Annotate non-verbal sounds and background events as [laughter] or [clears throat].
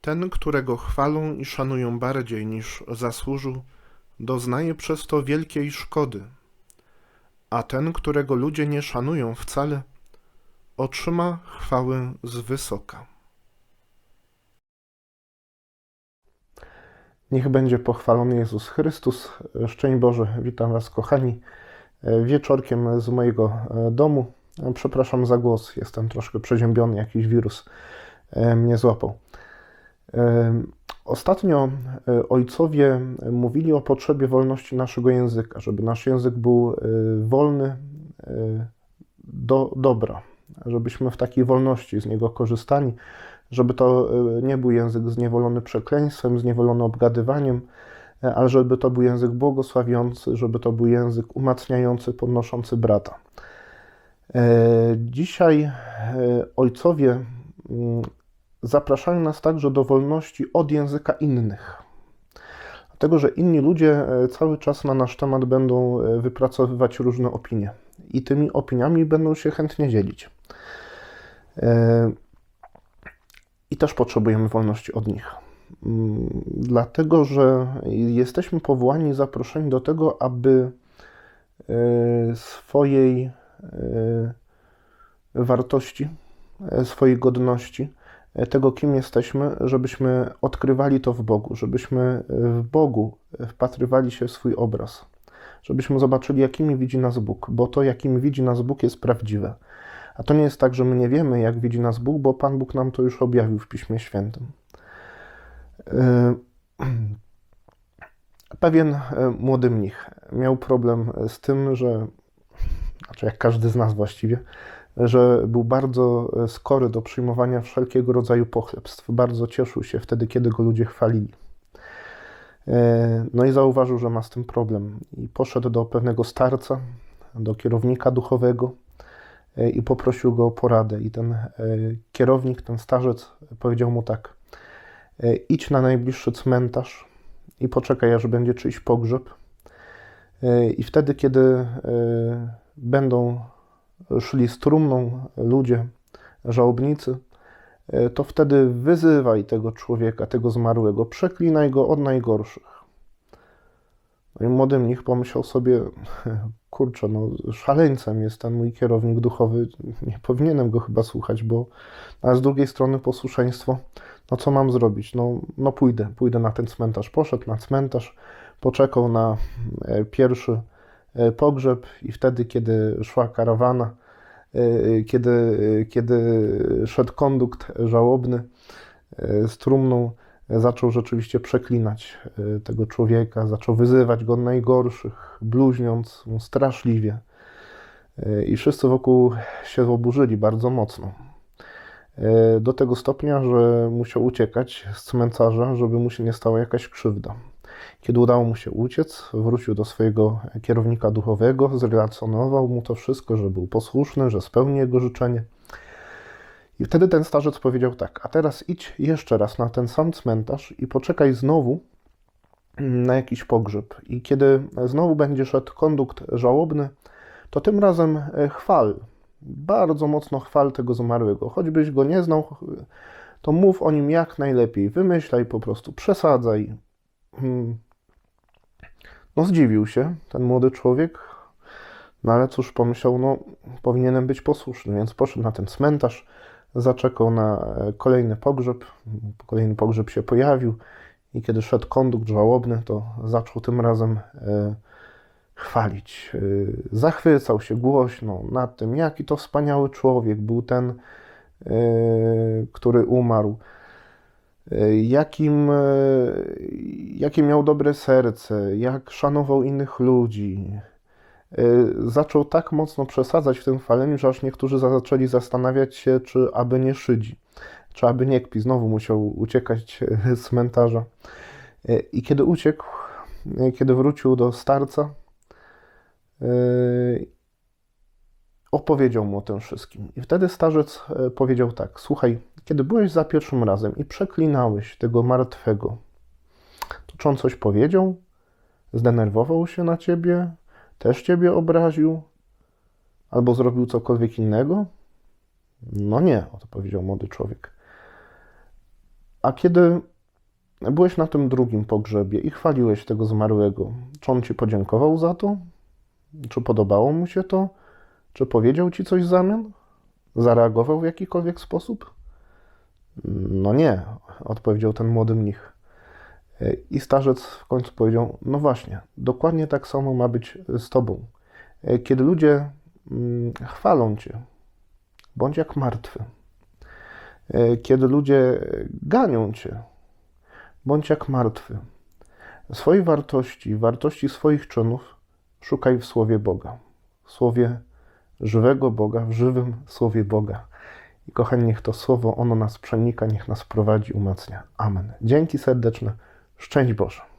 Ten, którego chwalą i szanują bardziej niż zasłużył, doznaje przez to wielkiej szkody, a ten, którego ludzie nie szanują wcale, otrzyma chwałę z wysoka. Niech będzie pochwalony Jezus Chrystus. Szczęść Boże, witam Was, kochani, wieczorkiem z mojego e, domu. Przepraszam za głos, jestem troszkę przeziębiony, jakiś wirus e, mnie złapał. Ostatnio e, ojcowie mówili o potrzebie wolności naszego języka, żeby nasz język był e, wolny e, do dobra, żebyśmy w takiej wolności z niego korzystali, żeby to nie był język zniewolony przekleństwem, zniewolony obgadywaniem, ale żeby to był język błogosławiący, żeby to był język umacniający, podnoszący brata. Dzisiaj ojcowie mm, zapraszają nas także do wolności od języka innych. Dlatego, że inni ludzie e, cały czas na nasz temat będą e, wypracowywać różne opinie i tymi opiniami będą się chętnie dzielić. E, I też potrzebujemy wolności od nich. Mm, Dlatego, że jesteśmy powołani, zaproszeni do tego, aby swojej wartości, swojej godności, tego, kim jesteśmy, żebyśmy odkrywali to w Bogu, żebyśmy w Bogu wpatrywali się w swój obraz, żebyśmy zobaczyli, jakimi widzi nas Bóg, bo to, jakimi widzi nas Bóg, jest prawdziwe. A to nie jest tak, że my nie wiemy, jak widzi nas Bóg, bo Pan Bóg nam to już objawił w Piśmie Świętym. E, [clears throat] Pewien e, młody mnich miał problem z tym, że, znaczy jak każdy z nas właściwie, że był bardzo e, skory do przyjmowania wszelkiego rodzaju pochlebstw. Bardzo cieszył się wtedy, kiedy go ludzie chwalili. E, No i zauważył, że ma z tym problem. I poszedł do pewnego starca, do kierownika duchowego e, i poprosił go o poradę. I ten kierownik, ten starzec powiedział mu tak: idź na najbliższy cmentarz i poczekaj, aż będzie czyjś pogrzeb. E, I wtedy, kiedy e, będą szli z trumną ludzie, żałobnicy, e, to wtedy wyzywaj tego człowieka, tego zmarłego, przeklinaj go od najgorszych. No i młody mnich pomyślał sobie, [laughs] kurczę, no szaleńcem jest ten mój kierownik duchowy, nie powinienem go chyba słuchać, bo a z drugiej strony posłuszeństwo, no co mam zrobić? No, no pójdę, pójdę na ten cmentarz. Poszedł na cmentarz, poczekał na e, pierwszy e, pogrzeb i wtedy, kiedy szła karawana, e, kiedy, kiedy szedł kondukt żałobny z trumną, zaczął rzeczywiście przeklinać tego człowieka, zaczął wyzywać go najgorszych, bluźniąc mu straszliwie. I wszyscy wokół się oburzyli bardzo mocno. Do tego stopnia, że musiał uciekać z cmentarza, żeby mu się nie stała jakaś krzywda. Kiedy udało mu się uciec, wrócił do swojego kierownika duchowego, zrelacjonował mu to wszystko, że był posłuszny, że spełni jego życzenie. I wtedy ten starzec powiedział tak: A teraz idź jeszcze raz na ten sam cmentarz i poczekaj znowu na jakiś pogrzeb. I kiedy znowu będzie szedł kondukt żałobny, to tym razem e, chwal, bardzo mocno chwal tego zmarłego. Choćbyś go nie znał, to mów o nim jak najlepiej. Wymyślaj po prostu, przesadzaj. Hmm. No zdziwił się ten młody człowiek, no ale cóż, pomyślał, no powinienem być posłuszny, więc poszedł na ten cmentarz, zaczekał na e, kolejny pogrzeb. Kolejny pogrzeb się pojawił i kiedy szedł kondukt żałobny, to zaczął tym razem e, chwalić. E, Zachwycał się głośno nad tym, jaki to wspaniały człowiek był ten, który umarł. E, Jakim, e, jakie miał dobre serce, jak szanował innych ludzi. E, Zaczął tak mocno przesadzać w tym chwaleniu, że aż niektórzy zaczęli zastanawiać się, czy aby nie szydzi, czy aby nie kpi. Znowu musiał uciekać z cmentarza. I kiedy uciekł, kiedy wrócił do starca, opowiedział mu o tym wszystkim. I wtedy starzec e, powiedział tak: Słuchaj, kiedy byłeś za pierwszym razem i przeklinałeś tego martwego, to czy on coś powiedział? Zdenerwował się na ciebie? Też ciebie obraził? Albo zrobił cokolwiek innego? No nie, odpowiedział młody człowiek. A kiedy byłeś na tym drugim pogrzebie i chwaliłeś tego zmarłego, czy on ci podziękował za to? Czy podobało mu się to? Czy powiedział ci coś w zamian? Zareagował w jakikolwiek sposób? No nie, odpowiedział ten młody mnich. I starzec w końcu powiedział: No właśnie, dokładnie tak samo ma być z tobą. Kiedy ludzie mm, chwalą cię, bądź jak martwy. Kiedy ludzie ganią cię, bądź jak martwy. Swojej wartości, wartości swoich czynów szukaj w Słowie Boga. W Słowie żywego Boga, w żywym Słowie Boga. I kochani, niech to Słowo, ono nas przenika, niech nas prowadzi, umacnia. Amen. Dzięki serdeczne. Szczęść Boże.